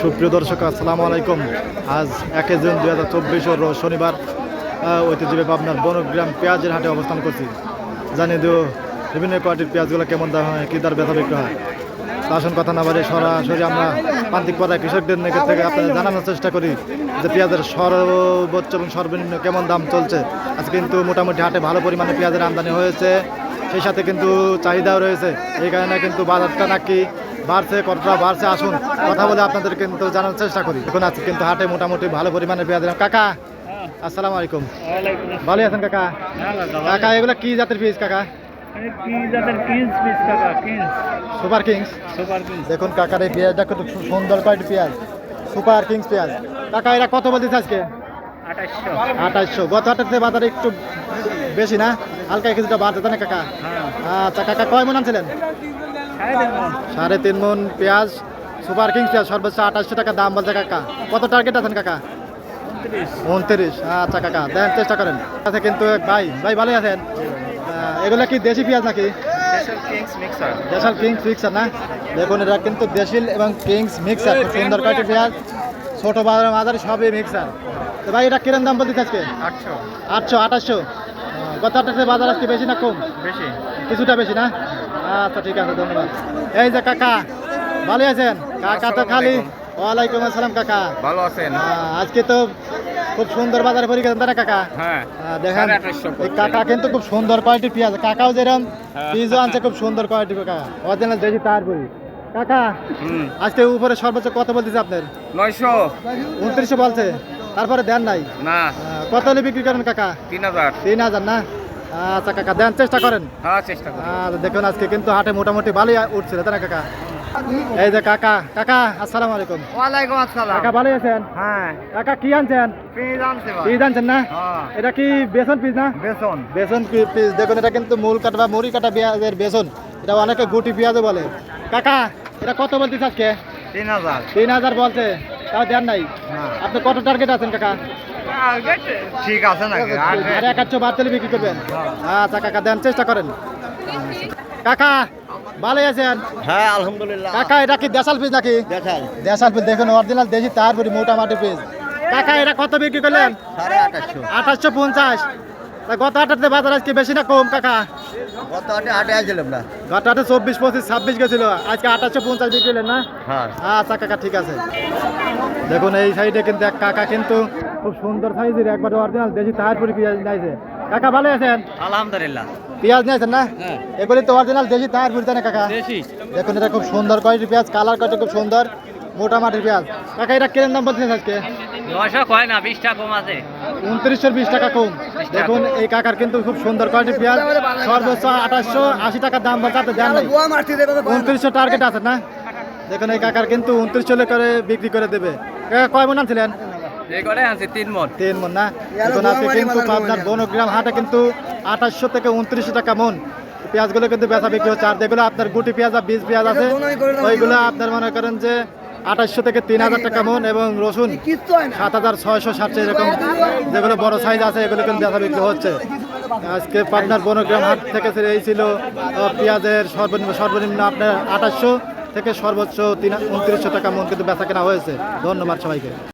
সুপ্রিয় দর্শক আসসালামু আলাইকুম। আজ একে জুন দুই হাজার চব্বিশ শনিবার আহ, ঐতিহ্যবাহী পাবনার বনগ্রাম পেঁয়াজের হাটে অবস্থান করছি। জানিয়ে দিও বিভিন্ন কোয়ালিটির পেঁয়াজগুলো কেমন দাম হয় কী দর ব্যথা বিক্রি হয়। তো আসুন কথা না বাড়ি সরাসরি আমরা প্রান্তিক পর্যায়ে কৃষকদের থেকে আপনাদের জানানোর চেষ্টা করি যে পেঁয়াজের সর্বোচ্চ এবং সর্বনিম্ন কেমন দাম চলছে। আজ কিন্তু মোটামুটি হাটে ভালো পরিমাণে পেঁয়াজের আমদানি হয়েছে। সেই সাথে কিন্তু চাহিদাও রয়েছে। এই কারণে কিন্তু বাজারটা নাকি বাড়ছে কতটা বাড়ছে আসুন কথা বলে আপনাদের কিন্তু জানার চেষ্টা করি। এখন আজকে কিন্তু হাটে মোটামুটি ভালো পরিমাণে পেঁয়াজের দাম। কাকা আসসালামু আলাইকুম। ভালো আছেন কাকা? কাকা এগুলো কি জাতের পিস কাকা? Super kings? দেখুন কাকার এই পেঁয়াজটা কত সুন্দর কোয়ালিটি পেঁয়াজ। সুপার কিংস পেঁয়াজ। কাকা এরা কত বলতেছে আজকে আঠাইশশো গত হাটের বাজারে একটু বেশি না? হালকা কিছুটা বাড়তে না কাকা? আচ্ছা কাকা কয় মন আনছিলেন? সাড়ে তিন মন পেঁয়াজ সুপার কিংস পেঁয়াজ সর্বোচ্চ আঠাশশো টাকা দাম বলছে কাকা। কত টার্গেট আছেন কাকা? উনত্রিশ। আচ্ছা কাকা দেন চেষ্টা করেন। আচ্ছা কিন্তু ভাই ভাই ভালোই আছেন? এগুলো কি দেশি পেঁয়াজ নাকি? দেশাল কিংস মিক্সার না? দেখুন এটা কিন্তু দেশিল এবং কিংস মিক্সার খুব সুন্দর কয়েকটি পেঁয়াজ ছোটো বাজার মাঝারি সবই মিক্সার তো ভাই এটা কিরম দাম বলতে আজকে? আটশো। আঠাশশো। গত আটটাতে বাজার আজকে বেশি না কম? বেশি। কিছুটা বেশি না? আচ্ছা ঠিক আছে ধন্যবাদ। এই যে কাকা ভালো আছেন? কাকা তো খালি ওয়ালাইকুম আসসালাম কাকা। ভালো আছেন? আজকে তো খুব সুন্দর বাজারে পরীক্ষা তাই না কাকা? হ্যাঁ দেখেন এই কাকা কিন্তু খুব সুন্দর কোয়ালিটির পেঁয়াজ। কাকাও যেরকম হ্যাঁ। পিজও আনছে খুব সুন্দর কোয়ালিটির কাকা। অরিজিনাল দেশি তার কাকা আজকে উপরে সর্বোচ্চ কত বলতেছে আপনার? নয়শো। উনত্রিশশো বলছে। তারপরে দেন নাই? না। কত হলে বিক্রি করেন কাকা? তিন হাজার। তিন হাজার না? আচ্ছা কাকা দেন চেষ্টা করেন। হ্যাঁ চেষ্টা দেখুন আজকে কিন্তু হাটে মোটামুটি ভালোই উঠছিল তাই না কাকা? এই যে কাকা কাকা আসসালামু আলাইকুম। ওয়ালাইকুম আসসালাম। কাকা ভালোই আছেন? হ্যাঁ। কাকা কি আনছেন? আনছে পিস আনছেন না? হ্যাঁ। এটা কি বেসন পিস না? বেসন। বেসন পি- পিস দেখুন এটা কিন্তু মূল কাটা বা মুড়ি কাটা পেঁয়াজের বেসন। এটা অনেকে গুটি পেঁয়াজও বলে। কাকা এটা কত বলতিস আজকে? তিন হাজার। তিন হাজার বলছে তাও দেন নাই। আপনি কত টার্গেট আছেন কাকা? ঠিক আছে নাকি? আর এক আটশো বাদ বিক্রি করবেন? আচ্ছা কাকা দেন চেষ্টা করেন। কাকা ভালো আছেন? হ্যাঁ আলহামদুলিল্লাহ। কাকা এটা কি দেশাল পিস নাকি? দেশাল। পিস দেখুন অরিজিনাল দেশি তারপরে মোটামাটি পিস কাকা এটা কত বিক্রি করলেন? আঠাশশো। পঞ্চাশ। তা গত আটাতে বাজার আজকে বেশি না কম কাকা? কত আটে আটে আসছিলাম না। গত আটে চব্বিশ পঁচিশ ছাব্বিশ গেছিল। আজকে আঠাশশো পঞ্চাশ বিক্রি না? হ্যাঁ। আচ্ছা কাকা ঠিক আছে। দেখুন এই সাইডে কিন্তু এক কাকা কিন্তু খুব সুন্দর সাইজের একবার অরিজিনাল দেশি তাহারপুরি পেঁয়াজ নিয়েছে। কাকা ভালো আছেন? আলহামদুলিল্লাহ। পেঁয়াজ নিয়েছেন না? হ্যাঁ। এগুলি তো অরিজিনাল দেশি তাহারপুরি তাই না কাকা? দেখুন এটা খুব সুন্দর কোয়ালিটির পেঁয়াজ কালার কোয়ালিটি খুব সুন্দর মোটা মাটির পেঁয়াজ। কাকা এটা কিরম দাম বলছেন আজকে? নয়শো কয় না বিশ টাকা কম আছে। উনত্রিশশো বিশ টাকা কম। দেখুন এই কাকার কিন্তু খুব সুন্দর কোয়ালিটির পেঁয়াজ। সর্বোচ্চ আঠাশশো আশি টাকার দাম বলছে আপনি দেন উনত্রিশশো টার্গেট আছে না? দেখুন এই কাকার কিন্তু উনত্রিশশো করে বিক্রি করে দেবে। কাকা কয় মন আনছিলেন? করে আছে তিন মন। তিন মন না? এখন আজকে কিন্তু আপনার বনগ্রাম হাটে কিন্তু আঠাশশো থেকে উনত্রিশশো টাকা মন। পেঁয়াজগুলো কিন্তু বেচা বিক্রি হচ্ছে। আর যেগুলো আপনার গুটি পেঁয়াজ আর বীজ পেঁয়াজ আছে ওইগুলো আপনার মনে করেন যে আঠাশশো থেকে তিন হাজার টাকা মন এবং রসুন সাত হাজার ছয়শো সাতশো এরকম। যেগুলো বড় সাইজ আছে এগুলো কিন্তু বেচা বিক্রি হচ্ছে। আজকে পাবনার বনগ্রাম হাট থেকে এই ছিল পেঁয়াজের সর্বনিম্ন সর্বনিম্ন আপনার আঠাশশো থেকে সর্বোচ্চ তিন উনত্রিশশো টাকা মন কিন্তু বেচা কেনা হয়েছে। ধন্যবাদ সবাইকে।